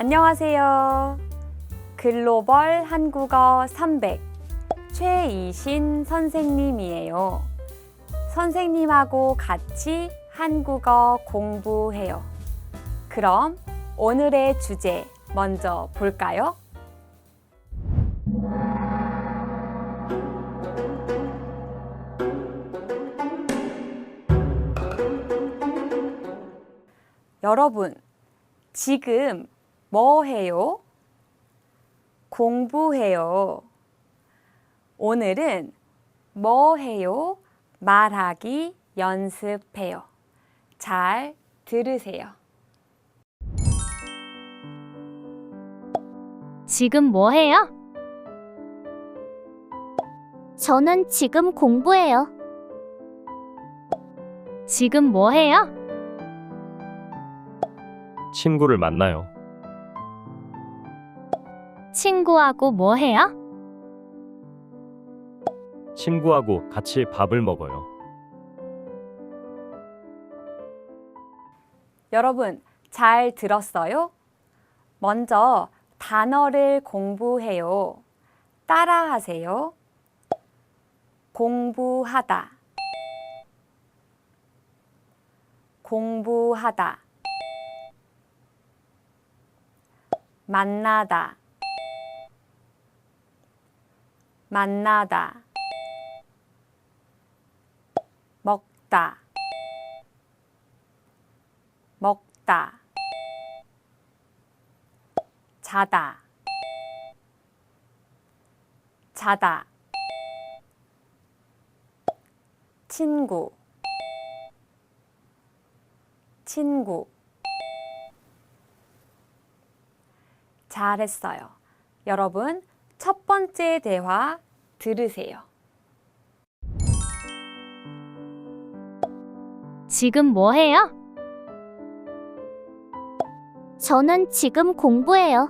안녕하세요. 글로벌 한국어 300 최이신 선생님이에요. 선생님하고 같이 한국어 공부해요. 그럼 오늘의 주제 먼저 볼까요? 여러분, 지금 뭐 해요? 공부해요. 오늘은 뭐 해요? 말하기 연습해요. 잘 들으세요. 지금 뭐 해요? 저는 지금 공부해요. 지금 뭐 해요? 친구를 만나요. 친구하고 뭐 해요? 친구하고 같이 밥을 먹어요. 여러분, 잘 들었어요? 먼저 단어를 공부해요. 따라하세요. 공부하다. 공부하다. 만나다. 만나다. 먹다. 먹다. 자다. 자다. 친구. 친구. 잘했어요. 여러분, 첫 번째 대화 들으세요. 지금 뭐 해요? 저는 지금 공부해요.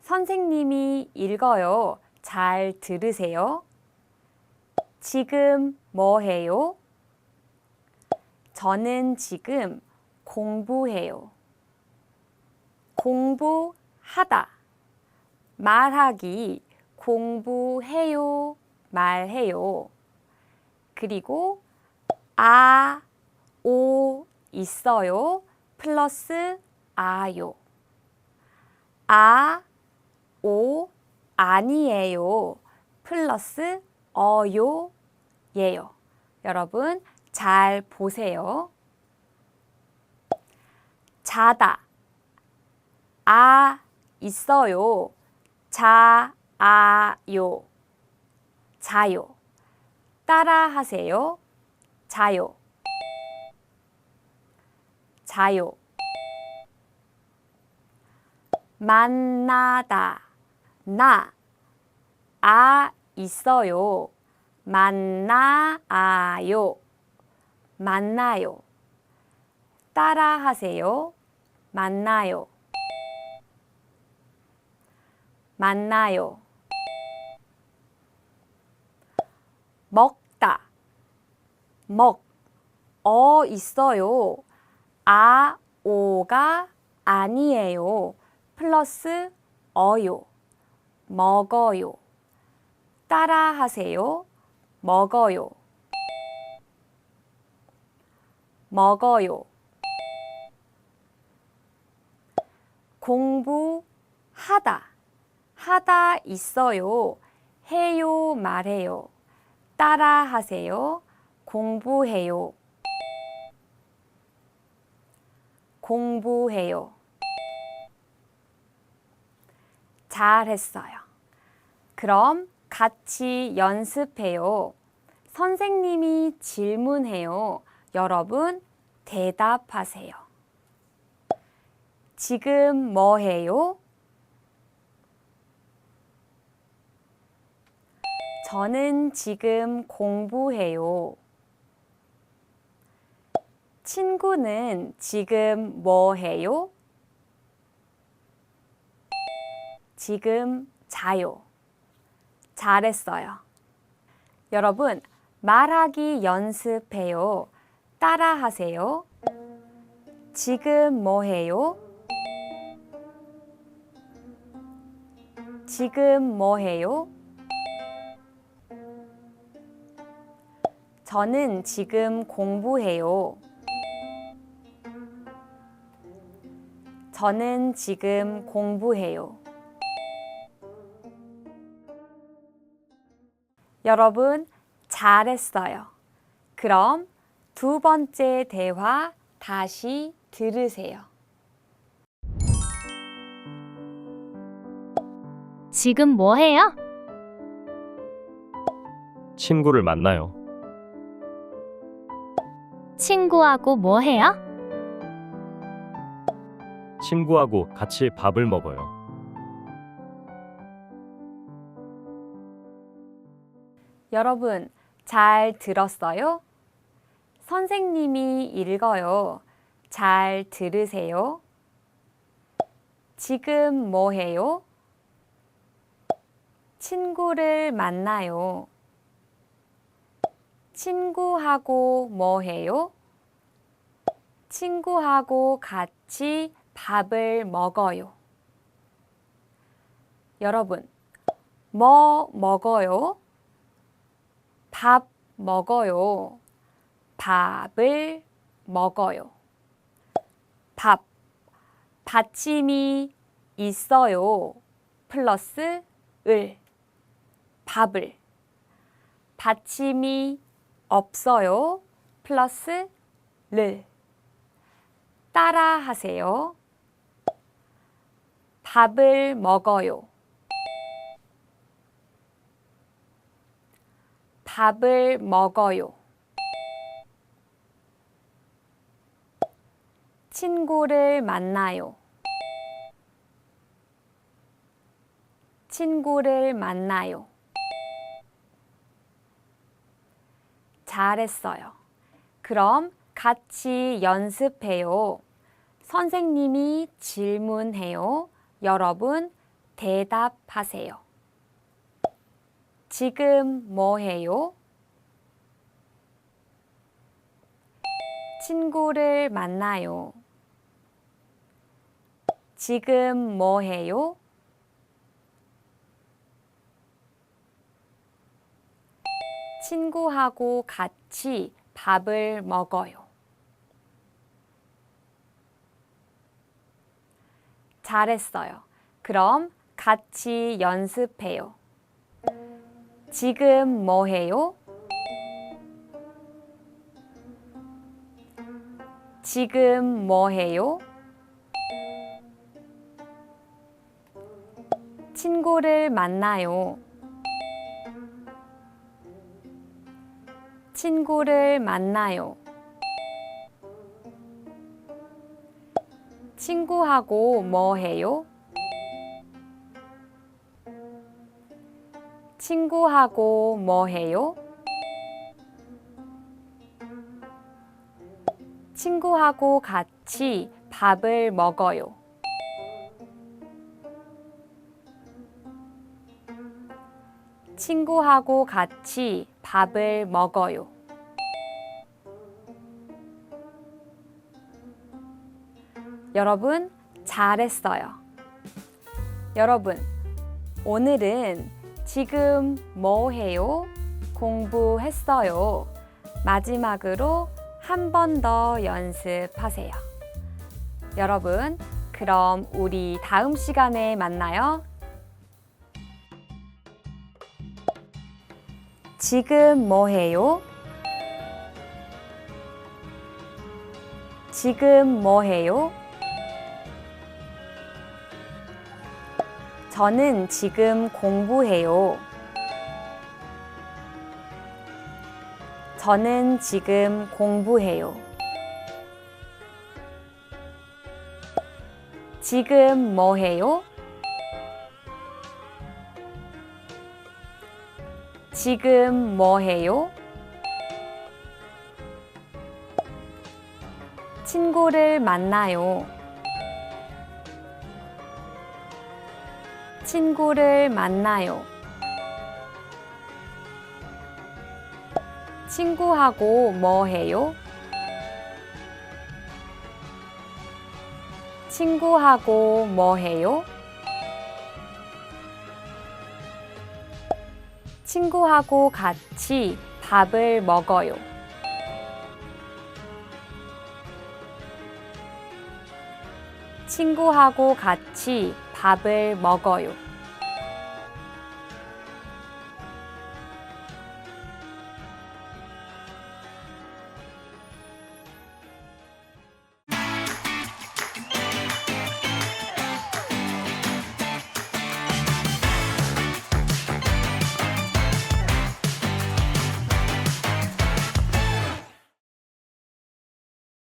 선생님이 읽어요. 잘 들으세요. 지금 뭐 해요? 저는 지금 공부해요. 공부하다. 말하기. 공부해요. 말해요. 그리고 아, 오 있어요. 플러스 아요. 아, 오 아니에요. 플러스 어요 예요. 여러분 잘 보세요. 자다. 아 있어요. 자, 아요. 자요. 따라 하세요. 자요. 자요. 만나다. 나. 아 있어요. 만나아요. 만나요. 따라 하세요. 만나요. 만나요. 먹다. 먹. 어 있어요. 아, 오가 아니에요. 플러스 어요. 먹어요. 따라 하세요. 먹어요. 먹어요. 공부하다. 하다 있어요. 해요 말해요. 따라 하세요. 공부해요. 공부해요. 잘했어요. 그럼 같이 연습해요. 선생님이 질문해요. 여러분 대답하세요. 지금 뭐 해요? 저는 지금 공부해요. 친구는 지금 뭐 해요? 지금 자요. 잘했어요. 여러분, 말하기 연습해요. 따라하세요. 지금 뭐 해요? 지금 뭐 해요? 저는 지금 공부해요. 저는 지금 공부해요. 여러분, 잘했어요. 그럼 두 번째 대화 다시 들으세요. 지금 뭐 해요? 친구를 만나요. 친구하고 뭐 해요? 친구하고 같이 밥을 먹어요. 여러분, 잘 들었어요? 선생님이 읽어요. 잘 들으세요. 지금 뭐 해요? 친구를 만나요. 친구하고 뭐 해요? 친구하고 같이 밥을 먹어요. 여러분, 뭐 먹어요? 밥 먹어요. 밥을 먹어요. 밥. 받침이 있어요. 플러스 을. 밥을. 받침이 없어요. 플러스 를. 따라 하세요. 밥을 먹어요. 밥을 먹어요. 친구를 만나요. 친구를 만나요. 잘했어요. 그럼 같이 연습해요. 선생님이 질문해요. 여러분 대답하세요. 지금 뭐 해요? 친구를 만나요. 지금 뭐 해요? 친구하고 같이 밥을 먹어요. 잘했어요. 그럼 같이 연습해요. 지금 뭐 해요? 지금 뭐 해요? 친구를 만나요. 친구를 만나요. 친구하고 뭐 해요? 친구하고 뭐 해요? 친구하고 같이 밥을 먹어요. 친구하고 같이 밥을 먹어요. 여러분, 잘했어요. 여러분, 오늘은 지금 뭐 해요? 공부했어요. 마지막으로 한 번 더 연습하세요. 여러분, 그럼 우리 다음 시간에 만나요. 지금 뭐 해요? 지금 뭐 해요? 저는 지금 공부해요. 저는 지금 공부해요. 지금 뭐 해요? 지금 뭐 해요? 친구를 만나요. 친구를 만나요. 친구하고 뭐 해요? 친구하고 뭐 해요? 친구하고 같이 밥을 먹어요. 친구하고 같이 밥을 먹어요.